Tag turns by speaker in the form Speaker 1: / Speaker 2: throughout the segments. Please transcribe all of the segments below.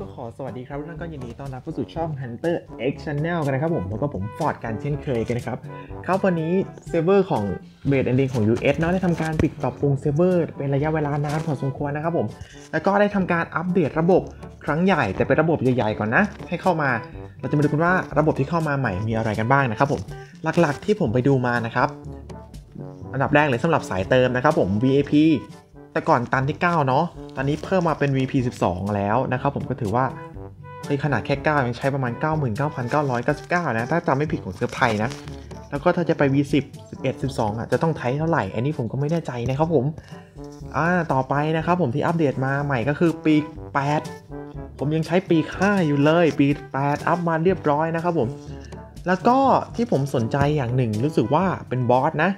Speaker 1: ก็ขอสวัสดีครับทุกท่านก็ยินดีต้อนรับเข้าสู่ช่อง Hunter X Channel กันนะครับผมแล้วก็ผมฟอร์ดกันเช่นเคยกันนะครับครับวันนี้เซิร์ฟเวอร์ของเบสแอนดิ้งของ US เนาะได้ทำการปิดปรับปรุงเซิร์ฟเวอร์เป็นระยะเวลานานพอสมควรนะครับผม แล้วก็ได้ทำการอัปเดตระบบครั้งใหญ่แต่เป็นระบบใหญ่ๆก่อนนะ ให้เข้ามา เราจะมาดูกันว่าระบบที่เข้ามาใหม่มีอะไรกันบ้างนะครับผมหลักๆที่ผมไปดูมานะครับอันดับแรกเลยสำหรับสายเติมนะครับผม VIP แต่ก่อนตันที่ 9 เนาะ ตอนนี้เพิ่มมาเป็น VP 12 แล้วนะครับผมก็ถือว่าเฮ้ยขนาดแค่ 9 ยังใช้ประมาณ 99,999 นะ ถ้าจำไม่ผิดของเซิร์ฟไทยนะ แล้วก็ถ้าจะไป V10 11 12 อะ จะต้องใช้เท่าไหร่ อันนี้ผมก็ไม่แน่ใจนะครับผม อ่า ต่อไปนะครับผมที่อัปเดตมาใหม่ก็คือปี 8 ผมยังใช้ปี 5 อยู่เลย ปี 8 อัพมาเรียบร้อยนะครับผม แล้วก็ที่ผมสนใจอย่างหนึ่งรู้สึกว่าเป็นบอสนะ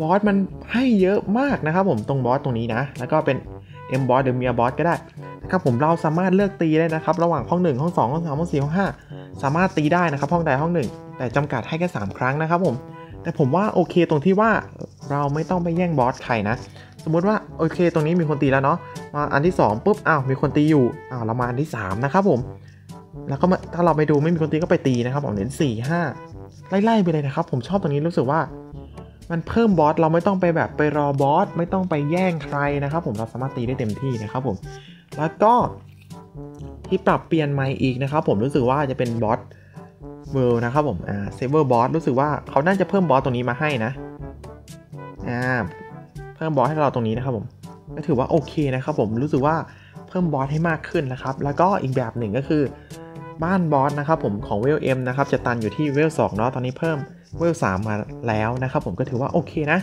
Speaker 1: บอสมันให้เยอะมากนะครับผมตรงบอสตรงนี้นะ แล้วก็เป็น M บอสหรือเมียบอสก็ได้นะครับผมเราสามารถเลือกตีได้นะครับ ระหว่างห้อง 1 ห้อง 2 ห้อง3ห้อง4ห้อง5 สามารถตีได้นะครับ ห้องใดห้อง 1 แต่จำกัดให้แค่3ครั้งนะครับผม แต่ผมว่าโอเคตรงที่ว่าเราไม่ต้องไปแย่งบอสใครนะสมมุติว่าโอเค ตรงนี้มีคนตีแล้วเนาะมาอันที่2ปุ๊บอ้าวมีคนตีอยู่อ้าวเรามาอันที่ 3 นะครับผม แล้วก็มาถ้าเราไปดูไม่มีคนตีก็ไปตีนะครับผมเน้นสี่ห้าไล่ๆไปเลยนะครับ ผมชอบตรงนี้รู้สึกว่า มันเพิ่มบอสเราไม่ต้องไปแบบไปรอบอสไม่ต้องไปแย่งใครนะครับ ผมเราสามารถตีได้เต็มที่นะครับผมแล้วก็ที่ปรับเปลี่ยนใหม่อีกนะครับผมรู้สึกว่าจะเป็นบอสเวิลด์นะครับผมอ่าเซเวอร์บอสรู้สึกว่าเขาน่าจะเพิ่มบอสตรงนี้มาให้นะอ่าเพิ่มบอสให้เราตรงนี้นะครับผมก็ถือว่าโอเคนะครับผมรู้สึกว่าเพิ่มบอสให้มากขึ้นนะครับ แล้วก็อีกแบบหนึ่งก็คือบ้านบอสนะครับผมของเวลเอ็มนะครับจะตันอยู่ที่เวลสองเนาะตอนนี้เพิ่ม เวลสามมาแล้วนะครับผมก็ถือว่าโอเคนะ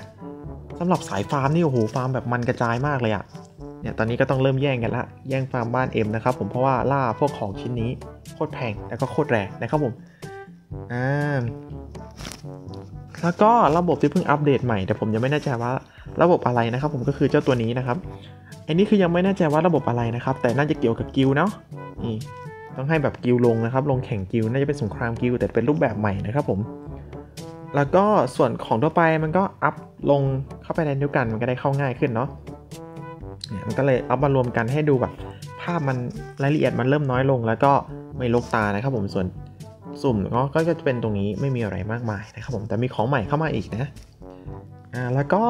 Speaker 1: สำหรับสายฟาร์มนี่โอ้โหฟาร์มแบบมันกระจายมากเลยอะเนี่ยตอนนี้ก็ต้องเริ่มแย่งกันละแย่งฟาร์มบ้านเอ็มนะครับผมเพราะว่าล่าพวกของชิ้นนี้โคตรแพงแล้วก็โคตรแรงนะครับผมอ่าแล้วก็ระบบที่เพิ่งอัปเดตใหม่แต่ผมยังไม่แน่ใจว่าระบบอะไรนะครับผมก็คือเจ้าตัวนี้นะครับอันนี้คือยังไม่แน่ใจว่าระบบอะไรนะครับ แต่น่าจะเกี่ยวกับกิลเนาะนี่ต้องให้แบบกิลลงนะครับ ลงแข่งกิลน่าจะเป็นสงครามกิลแต่เป็นรูปแบบใหม่นะครับผม แล้วก็ส่วนของทั่วไปมันก็อัพลงเข้าไปในเดียวกันมันก็ได้เข้าง่ายขึ้นเนาะเนี่ยมันก็เลยเอามารวมกันให้ดูแบบภาพมันรายละเอียดมันเริ่มน้อยลง แล้วก็ไม่ลกตานะครับผมส่วนสุ่มก็ก็จะเป็นตรงนี้ไม่มีอะไรมากมายนะครับผมแต่มีของใหม่เข้ามาอีกนะอ่าแล้วก็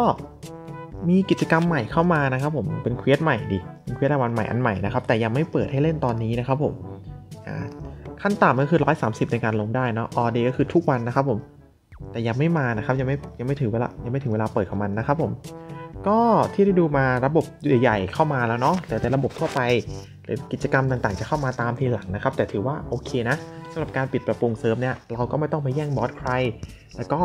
Speaker 1: มีกิจกรรมใหม่เข้ามานะครับผมเป็นเควสใหม่ดิเป็นเควสรางวัลใหม่อันใหม่นะครับแต่ยังไม่เปิดให้เล่นตอนนี้นะครับผมอ่าขั้นต่ำก็คือ 130 ในการลงได้เนาะ all day ก็คือทุกวันนะครับผม แต่ยังไม่มานะครับยังไม่ยังไม่ถึงเวลายังไม่ถึงเวลาเปิดของมันนะครับผมก็ที่ได้ดูมาระบบใหญ่ๆเข้ามาแล้วเนาะแต่แต่ระบบทั่วไปหรือกิจกรรมต่างๆ จะเข้ามาตามทีหลังนะครับ แต่ถือว่าโอเคนะสำหรับการปิดปรับปรุงเซิร์ฟเนี่ยเราก็ไม่ต้องไปแย่งบอสใคร แล้วก็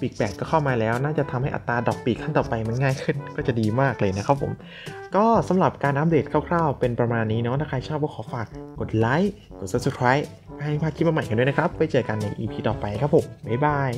Speaker 1: ปีกแบกก็เข้ามาแล้ว น่าจะทำให้อัตราดอกปีกขั้นต่อไปมันง่ายขึ้นก็จะดีมากเลยนะครับผม ก็สำหรับการอัปเดตคร่าวๆ เป็นประมาณนี้เนาะถ้าใครชอบก็ขอฝากกดไลค์กด subscribe ให้พาดคลิปใหม่ๆกันด้วยนะครับไว้เจอกันใน EP ต่อไปครับผม บ๊ายบาย